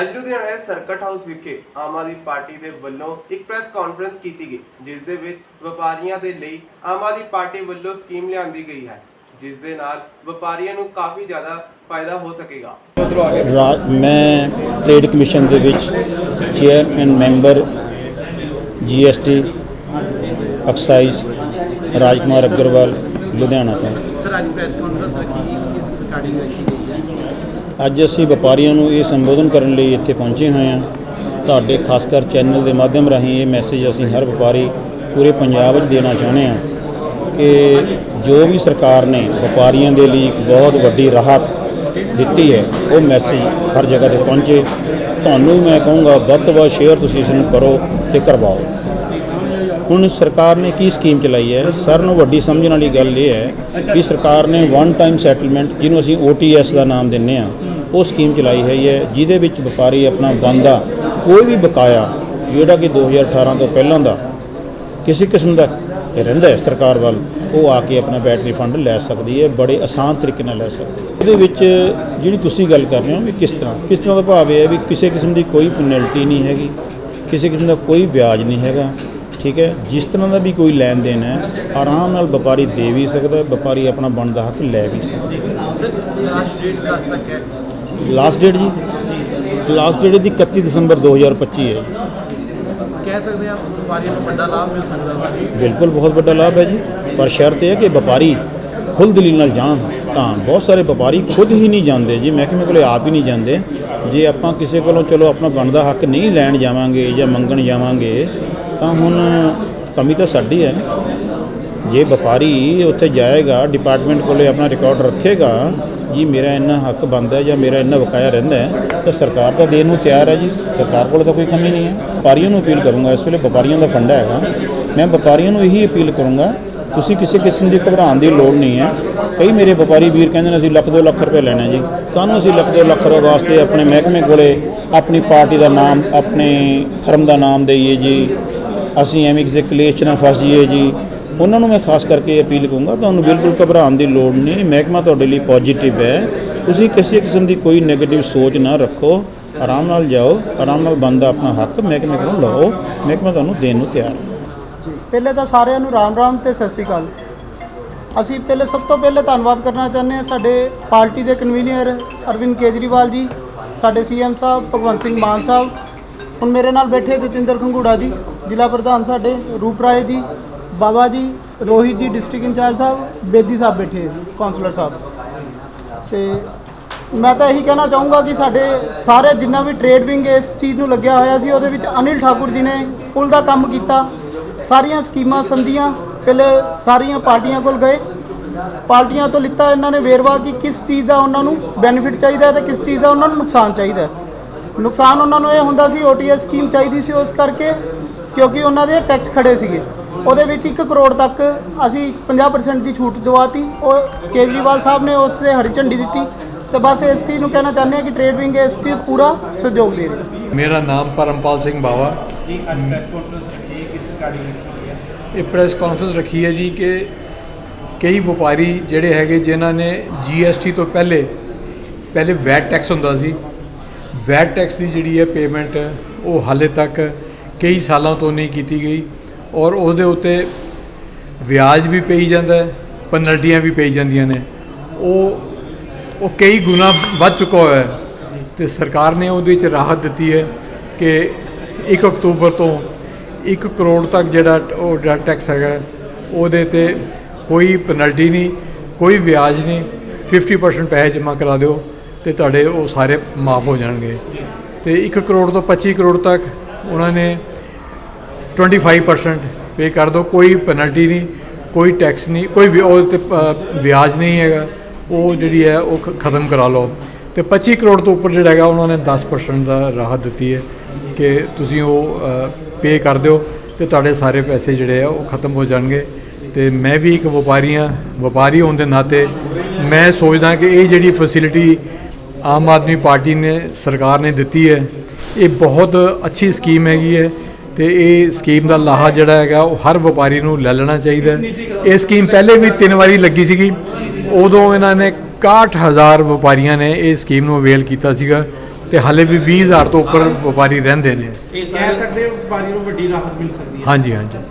ਅੱਜ Ludhiana circuit house ਵਿਖੇ Aam Aadmi party ਦੇ ਵੱਲੋਂ ਇੱਕ ਪ੍ਰੈਸ ਕਾਨਫਰੰਸ ਕੀਤੀ ਗਈ ਜਿਸ ਦੇ ਵਿੱਚ ਵਪਾਰੀਆਂ ਦੇ ਲਈ ਆਮ ਆਦਮੀ ਪਾਰਟੀ ਵੱਲੋਂ ਸਕੀਮ ਲਿਆਂਦੀ ਗਈ ਹੈ ਜਿਸ ਦੇ ਨਾਲ ਵਪਾਰੀਆਂ ਨੂੰ ਕਾਫੀ ਜ਼ਿਆਦਾ ਫਾਇਦਾ ਹੋ ਸਕੇਗਾ। ਮੈਂ ਟ੍ਰੇਡ ਕਮਿਸ਼ਨ ਦੇ ਵਿੱਚ chairman member GST excise Rajkumar Agarwal Ludhiana ਤੋਂ। ਸਰ ਅੱਜ ਪ੍ਰੈਸ ਕਾਨਫਰੰਸ ਰੱਖੀ ਗਈ ਕਿਸ ਰਿਕਾਰਡਿੰਗ ਰੱਖੀ ਗਈ। ਅੱਜ ਅਸੀਂ ਵਪਾਰੀਆਂ ਨੂੰ ਇਹ ਸੰਬੋਧਨ ਕਰਨ ਲਈ ਇੱਥੇ ਪਹੁੰਚੇ ਹੋਏ ਹਾਂ। ਤੁਹਾਡੇ ਖਾਸ ਕਰ ਚੈਨਲ ਦੇ ਮਾਧਿਅਮ ਰਾਹੀਂ ਇਹ ਮੈਸੇਜ ਅਸੀਂ ਹਰ ਵਪਾਰੀ ਪੂਰੇ ਪੰਜਾਬ ਵਿੱਚ ਦੇਣਾ ਚਾਹੁੰਦੇ ਹਾਂ ਕਿ ਜੋ ਵੀ ਸਰਕਾਰ ਨੇ ਵਪਾਰੀਆਂ ਦੇ ਲਈ ਇੱਕ ਬਹੁਤ ਵੱਡੀ ਰਾਹਤ ਦਿੱਤੀ ਹੈ, ਉਹ ਮੈਸੇਜ ਹਰ ਜਗ੍ਹਾ ਤੇ ਪਹੁੰਚੇ। ਤੁਹਾਨੂੰ ਵੀ ਮੈਂ ਕਹੂੰਗਾ, ਵੱਧ ਤੋਂ ਵੱਧ ਸ਼ੇਅਰ ਤੁਸੀਂ ਇਸ ਨੂੰ ਕਰੋ ਤੇ ਕਰਵਾਓ। ਹੁਣ ਸਰਕਾਰ ਨੇ ਕੀ ਸਕੀਮ ਚਲਾਈ ਹੈ? ਸਰ ਨੂੰ ਵੱਡੀ ਸਮਝਣ ਵਾਲੀ ਗੱਲ ਇਹ ਹੈ ਕਿ ਸਰਕਾਰ ਨੇ ਵਨ ਟਾਈਮ ਸੈਟਲਮੈਂਟ ਜਿਹਨੂੰ ਅਸੀਂ OTS ਦਾ ਨਾਮ ਦਿੰਨੇ ਆ ਉਹ ਸਕੀਮ ਚਲਾਈ ਹੋਈ ਹੈ, ਜਿਹਦੇ ਵਿੱਚ ਵਪਾਰੀ ਆਪਣਾ ਬੰਦਾ ਕੋਈ ਵੀ ਬਕਾਇਆ, ਜਿਹੜਾ ਕਿ 2018 ਤੋਂ ਪਹਿਲਾਂ ਦਾ, ਕਿਸੇ ਕਿਸਮ ਦਾ ਰਹਿੰਦਾ ਹੈ ਸਰਕਾਰ ਵੱਲ, ਉਹ ਆ ਕੇ ਆਪਣਾ ਬੈਟਰੀ ਫੰਡ ਲੈ ਸਕਦੀ ਹੈ, ਬੜੇ ਆਸਾਨ ਤਰੀਕੇ ਨਾਲ ਲੈ ਸਕਦੀ ਹੈ। ਇਹਦੇ ਵਿੱਚ ਜਿਹੜੀ ਤੁਸੀਂ ਗੱਲ ਕਰ ਰਹੇ ਹੋ ਵੀ ਕਿਸ ਤਰ੍ਹਾਂ ਕਿਸ ਤਰ੍ਹਾਂ ਦਾ ਭਾਵ ਇਹ ਹੈ ਵੀ ਕਿਸੇ ਕਿਸਮ ਦੀ ਕੋਈ ਪੈਨਲਟੀ ਨਹੀਂ ਹੈਗੀ, ਕਿਸੇ ਕਿਸਮ ਦਾ ਕੋਈ ਵਿਆਜ ਨਹੀਂ ਹੈਗਾ ਠੀਕ ਹੈ ਜਿਸ ਤਰ੍ਹਾਂ ਦਾ ਵੀ ਕੋਈ ਲੈਣ ਦੇਣ ਹੈ ਆਰਾਮ ਨਾਲ ਵਪਾਰੀ ਦੇ ਵੀ ਸਕਦਾ ਹੈ ਵਪਾਰੀ ਆਪਣਾ ਬਣਦਾ ਹੱਕ ਲੈ ਵੀ ਸਕਦਾ ਸਰ ਲਾਸਟ ਡੇਟ ਕਦ ਤੱਕ ਹੈ? ਲਾਸਟ ਡੇਟ ਜੀ? ਲਾਸਟ ਡੇਟ ਦੀ 31 ਦਸੰਬਰ 2025 ਹੈ ਕਹਿ ਸਕਦੇ ਆ ਵਪਾਰੀਆਂ ਨੂੰ ਵੱਡਾ ਲਾਭ ਮਿਲ ਸਕਦਾ ਹੈ ਬਿਲਕੁਲ ਬਹੁਤ ਵੱਡਾ ਲਾਭ ਹੈ ਜੀ। ਪਰ ਸ਼ਰਤ ਇਹ ਹੈ ਕਿ ਵਪਾਰੀ ਖੁਦ ਦਲੀਲ ਨਾਲ ਜਾਣ ਤਾਂ ਬਹੁਤ ਸਾਰੇ ਵਪਾਰੀ ਖੁਦ ਹੀ ਨਹੀਂ ਜਾਂਦੇ ਜੀ। ਮਹਿਕਮੇ ਕੋਲੇ ਆਪ ਹੀ ਨਹੀਂ ਜਾਂਦੇ। ਜੇ ਆਪਾਂ ਕਿਸੇ ਕੋਲੋਂ ਚਲੋ ਆਪਣਾ ਬਣਦਾ ਹੱਕ ਨਹੀਂ ਲੈਣ ਜਾਵਾਂਗੇ ਜਾਂ ਮੰਗਣ ਜਾਵਾਂਗੇ ਤਾਂ ਹੁਣ ਕਮੀ ਤਾਂ ਸਾਡੀ ਹੈ। ਨਾ ਜੇ ਵਪਾਰੀ ਉੱਥੇ ਜਾਏਗਾ ਡਿਪਾਰਟਮੈਂਟ ਕੋਲੇ ਆਪਣਾ ਰਿਕਾਰਡ ਰੱਖੇਗਾ, ਜੀ ਮੇਰਾ ਇੰਨਾ ਹੱਕ ਬਣਦਾ ਜਾਂ ਮੇਰਾ ਇੰਨਾ ਬਕਾਇਆ ਰਹਿੰਦਾ ਹੈ, ਤਾਂ ਸਰਕਾਰ ਤਾਂ ਦੇਣ ਨੂੰ ਤਿਆਰ ਹੈ ਜੀ। ਸਰਕਾਰ ਕੋਲ ਤਾਂ ਕੋਈ ਕਮੀ ਨਹੀਂ ਹੈ। ਵਪਾਰੀਆਂ ਨੂੰ ਅਪੀਲ ਕਰੂੰਗਾ, ਇਸ ਵੇਲੇ ਵਪਾਰੀਆਂ ਦਾ ਫੰਡਾ ਹੈਗਾ। ਮੈਂ ਵਪਾਰੀਆਂ ਨੂੰ ਇਹੀ ਅਪੀਲ ਕਰੂੰਗਾ, ਤੁਸੀਂ ਕਿਸੇ ਕਿਸਮ ਦੀ ਘਬਰਾਉਣ ਦੀ ਲੋੜ ਨਹੀਂ ਹੈ। ਕਈ ਮੇਰੇ ਵਪਾਰੀ ਵੀਰ ਕਹਿੰਦੇ ਨੇ, ਅਸੀਂ ਲੱਖ ਦੋ ਲੱਖ ਰੁਪਏ ਲੈਣਾ ਜੀ। ਕਾਹਨੂੰ ਅਸੀਂ ਲੱਖ ਦੋ ਲੱਖ ਰੁਪਏ ਵਾਸਤੇ ਆਪਣੇ ਮਹਿਕਮੇ ਕੋਲੇ ਆਪਣੀ ਪਾਰਟੀ ਦਾ ਨਾਮ, ਆਪਣੇ ਫਰਮ ਦਾ ਨਾਮ ਦੇਈਏ ਜੀ। ਅਸੀਂ ਐਵੇਂ ਕਿਸੇ ਕਲੇਸ਼ 'ਚ ਨਾ ਫਸ ਜਾਈਏ ਜੀ। ਉਹਨਾਂ ਨੂੰ ਮੈਂ ਖਾਸ ਕਰਕੇ ਅਪੀਲ ਕਰੂੰਗਾ, ਤੁਹਾਨੂੰ ਬਿਲਕੁਲ ਘਬਰਾਉਣ ਦੀ ਲੋੜ ਨਹੀਂ। ਮਹਿਕਮਾ ਤੁਹਾਡੇ ਲਈ ਪੋਜ਼ਿਟਿਵ ਹੈ। ਤੁਸੀਂ ਕਿਸੇ ਕਿਸਮ ਦੀ ਕੋਈ 네ਗੇਟਿਵ ਸੋਚ ਨਾ ਰੱਖੋ। ਆਰਾਮ ਨਾਲ ਜਾਓ, ਆਰਾਮ ਨਾਲ ਬੰਦਾ ਆਪਣਾ ਹੱਕ ਮਹਿਕਮੇ ਕੋਲੋਂ ਲਓ। ਮਹਿਕਮਾ ਤੁਹਾਨੂੰ ਦੇਣ ਨੂੰ ਤਿਆਰ ਹੈ। ਪਹਿਲੇ ਤਾਂ ਸਾਰਿਆਂ ਨੂੰ ਰਾਮ ਰਾਮ ਤੇ ਸਤਿ ਸ਼੍ਰੀ ਅਕਾਲ। ਅਸੀਂ ਪਹਿਲੇ ਸਭ ਤੋਂ ਪਹਿਲੇ ਧੰਨਵਾਦ ਕਰਨਾ ਚਾਹੁੰਦੇ ਹਾਂ ਸਾਡੇ ਪਾਰਟੀ ਦੇ ਕਨਵੀਨਰ ਅਰਵਿੰਦ ਕੇਜਰੀਵਾਲ ਜੀ, ਸਾਡੇ ਸੀਐਮ ਸਾਹਿਬ, ਭਗਵੰਤ ਸਿੰਘ ਮਾਨ ਸਾਹਿਬ, ਹੁਣ ਮੇਰੇ ਨਾਲ ਬੈਠੇ ਜਤਿੰਦਰ ਖੰਗੂੜਾ ਜੀ। ਜ਼ਿਲ੍ਹਾ ਪ੍ਰਧਾਨ ਸਾਡੇ ਰੂਪ ਰਾਏ ਜੀ, ਬਾਬਾ ਜੀ, ਰੋਹਿਤ ਜੀ, ਡਿਸਟ੍ਰਿਕਟ ਇੰਚਾਰਜ ਸਾਹਿਬ, ਬੇਦੀ ਸਾਹਿਬ ਬੈਠੇ ਹੈ ਕਾਉਂਸਲਰ ਸਾਹਿਬ। ਤੇ ਮੈਂ ਤਾਂ ਇਹੀ ਕਹਿਣਾ ਚਾਹੂੰਗਾ ਕਿ ਸਾਡੇ ਸਾਰੇ ਜਿੰਨਾ ਵੀ ਟ੍ਰੇਡ ਵਿੰਗ ਇਸ ਚੀਜ਼ ਨੂੰ ਲੱਗਿਆ ਹੋਇਆ ਸੀ, ਉਹਦੇ ਵਿੱਚ ਅਨਿਲ ਠਾਕੁਰ ਜੀ ਨੇ ਪੁਲ ਦਾ ਕੰਮ ਕੀਤਾ। ਸਾਰੀਆਂ ਸਕੀਮਾਂ ਸੰਧੀਆਂ ਪਹਿਲੇ ਸਾਰੀਆਂ ਪਾਰਟੀਆਂ ਕੋਲ ਗਏ। ਪਾਰਟੀਆਂ ਤੋਂ ਲਿੱਤਾ ਇਹਨਾਂ ਨੇ ਵੇਰਵਾ ਕਿ ਕਿਸ ਚੀਜ਼ ਦਾ ਉਹਨਾਂ ਨੂੰ ਬੈਨੀਫਿਟ ਚਾਹੀਦਾ ਹੈ ਤੇ ਕਿਸ ਚੀਜ਼ ਦਾ ਉਹਨਾਂ ਨੂੰ ਨੁਕਸਾਨ ਚਾਹੀਦਾ। ਨੁਕਸਾਨ ਉਹਨਾਂ ਨੂੰ ਇਹ ਹੁੰਦਾ ਸੀ ਓਟੀਐਸ ਸਕੀਮ ਚਾਹੀਦੀ ਸੀ, ਉਸ ਕਰਕੇ ਕਿਉਂਕਿ ਉਹਨਾਂ ਦੇ ਟੈਕਸ ਖੜੇ ਸੀਗੇ। ਉਹਦੇ ਵਿੱਚ 1 ਕਰੋੜ ਤੱਕ ਅਸੀਂ 50% ਦੀ ਛੂਟ ਦਵਾਤੀ। ਉਹ ਕੇਜਰੀਵਾਲ ਸਾਹਿਬ ਨੇ ਉਸ ਤੇ ਹਰੀ ਝੰਡੀ ਦਿੱਤੀ। ਤੇ ਬਸ ਇਸ ਚੀਜ਼ ਨੂੰ ਕਹਿਣਾ ਚਾਹੁੰਦੇ ਹਾਂ ਕਿ ਟ੍ਰੇਡ ਵਿੰਗ ਇਸ ਚੀਜ਼ ਪੂਰਾ ਸਹਿਯੋਗ ਦੇ ਰਹੀ। ਮੇਰਾ ਨਾਮ ਪਰਮਪਾਲ ਸਿੰਘ ਬਾਵਾ। ਜੀ ਅੱਜ ਪ੍ਰੈਸ ਕਾਨਫਰੰਸ ਰੱਖੀ ਹੈ ਕਿਸ ਰਿਕਾਰਡਿੰਗ ਰੱਖੀ ਗਈ ਹੈ? ਇਹ ਪ੍ਰੈਸ ਕਾਨਫਰੰਸ ਰੱਖੀ ਹੈ ਜੀ ਕਿ ਕਈ ਵਪਾਰੀ ਜਿਹੜੇ ਹੈਗੇ ਜਿਨ੍ਹਾਂ ਨੇ ਜੀਐਸਟੀ ਤੋਂ ਪਹਿਲੇ ਪਹਿਲੇ ਵੈਟ ਟੈਕਸ ਹੁੰਦਾ ਸੀ। ਵੈਟ ਟੈਕਸ ਦੀ ਜਿਹੜੀ ਹੈ ਪੇਮੈਂਟ ਉਹ ਹਾਲੇ ਤੱਕ ਕਈ ਸਾਲਾਂ ਤੋਂ ਨਹੀਂ ਕੀਤੀ ਗਈ ਔਰ ਉਹਦੇ ਉੱਤੇ ਵਿਆਜ ਵੀ ਪਈ ਜਾਂਦਾ ਹੈ, ਪੈਨਲਟੀਆਂ ਵੀ ਪਈ ਜਾਂਦੀਆਂ ਨੇ। ਉਹ ਉਹ ਕਈ ਗੁਣਾ ਵੱਧ ਚੁੱਕਾ ਹੋਇਆ ਹੈ ਤੇ ਸਰਕਾਰ ਨੇ ਉਹਦੇ ਵਿੱਚ ਰਾਹਤ ਦਿੱਤੀ ਹੈ ਕਿ 1 ਅਕਤੂਬਰ ਤੋਂ 1 ਕਰੋੜ ਤੱਕ ਜਿਹੜਾ ਉਹ ਜਿਹੜਾ ਟੈਕਸ ਹੈਗਾ ਉਹਦੇ ਤੇ ਕੋਈ ਪੈਨਲਟੀ ਨਹੀਂ, ਕੋਈ ਵਿਆਜ ਨਹੀਂ 50% ਪੈਸੇ ਜਮ੍ਹਾਂ ਕਰਾ ਦਿਓ ਤੇ ਤੁਹਾਡੇ ਉਹ ਸਾਰੇ ਮਾਫ ਹੋ ਜਾਣਗੇ। ਤੇ 1 ਕਰੋੜ ਤੋਂ 25 ਕਰੋੜ ਤੱਕ ਉਹਨਾਂ ਨੇ 25% ਪੇ ਕਰ ਦਿਓ ਕੋਈ ਪੈਨਲਟੀ ਨਹੀਂ, ਕੋਈ ਟੈਕਸ ਨਹੀਂ, ਕੋਈ ਵਿ- ਉਹ ਤੇ ਵਿਆਜ ਨਹੀਂ ਹੈਗਾ, ਉਹ ਜਿਹੜੀ ਹੈ, ਉਹ ਖ- ਖਤਮ ਕਰਾ ਲਓ। ਤੇ 25 ਕਰੋੜ ਤੋਂ ਉੱਪਰ ਜਿਹੜਾ ਹੈਗਾ, ਉਹਨਾਂ ਨੇ 10% ਦਾ ਰਾਹਤ ਦਿੱਤੀ ਹੈ ਕਿ ਤੁਸੀਂ ਉਹ ਪੇ ਕਰ ਦਿਓ ਤੇ ਤੁਹਾਡੇ ਸਾਰੇ ਪੈਸੇ ਜਿਹੜੇ ਆ, ਉਹ ਖਤਮ ਹੋ ਜਾਣਗੇ। ਤੇ ਮੈਂ ਵੀ ਇੱਕ ਵਪਾਰੀ ਹਾਂ, ਵਪਾਰੀ ਹੋਣ ਦੇ ਨਾਤੇ ਮੈਂ ਸੋਚਦਾ ਕਿ ਇਹ ਜਿਹੜੀ ਫੈਸਿਲਿਟੀ ਆਮ ਆਦਮੀ ਪਾਰਟੀ ਨੇ, ਸਰਕਾਰ ਨੇ ਦਿੱਤੀ ਹੈ, ਇਹ ਬਹੁਤ ਅੱਛੀ ਸਕੀਮ ਹੈਗੀ ਹੈ। ਤੇ ਇਹ ਸਕੀਮ ਦਾ ਲਾਹਾ ਜਿਹੜਾ ਹੈਗਾ ਉਹ ਹਰ ਵਪਾਰੀ ਨੂੰ ਲੈ ਲੈਣਾ ਚਾਹੀਦਾ ਇਹ ਸਕੀਮ ਪਹਿਲੇ ਵੀ ਤਿੰਨ ਵਾਰੀ ਲੱਗੀ ਸੀਗੀ। ਉਦੋਂ ਇਹਨਾਂ ਨੇ 61000 ਵਪਾਰੀਆਂ ਨੇ ਇਹ ਸਕੀਮ ਨੂੰ ਅਵੇਲ ਕੀਤਾ ਸੀਗਾ ਤੇ ਹਾਲੇ ਵੀ 20000 ਤੋਂ ਉੱਪਰ ਵਪਾਰੀ ਰਹਿੰਦੇ ਨੇ। ਕਹਿ ਸਕਦੇ ਵਪਾਰੀ ਨੂੰ ਵੱਡੀ ਰਾਹਤ ਮਿਲ ਸਕਦੀ ਹੈ। ਹਾਂਜੀ ਹਾਂਜੀ।